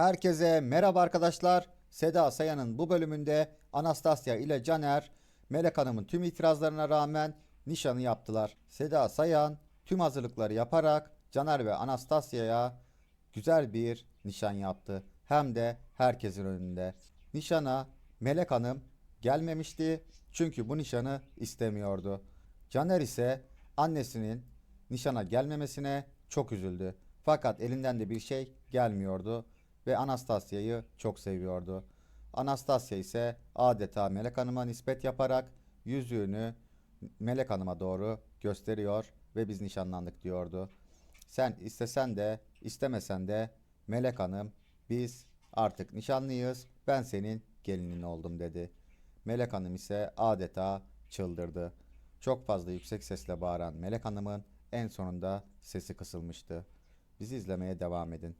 Herkese merhaba arkadaşlar. Seda Sayan'ın bu bölümünde Anastasya ile Caner, Melek Hanım'ın tüm itirazlarına rağmen nişanı yaptılar. Seda Sayan tüm hazırlıkları yaparak Caner ve Anastasya'ya güzel bir nişan yaptı. Hem de herkesin önünde. Nişana Melek Hanım gelmemişti çünkü bu nişanı istemiyordu. Caner ise annesinin nişana gelmemesine çok üzüldü. Fakat elinden de bir şey gelmiyordu ve Anastasya'yı çok seviyordu. Anastasya ise adeta Melek Hanım'a nispet yaparak yüzüğünü Melek Hanım'a doğru gösteriyor ve biz nişanlandık diyordu. Sen istesen de istemesen de Melek Hanım biz artık nişanlıyız ben senin gelinin oldum dedi. Melek Hanım ise adeta çıldırdı. Çok fazla yüksek sesle bağıran Melek Hanım'ın en sonunda sesi kısılmıştı. Bizi izlemeye devam edin.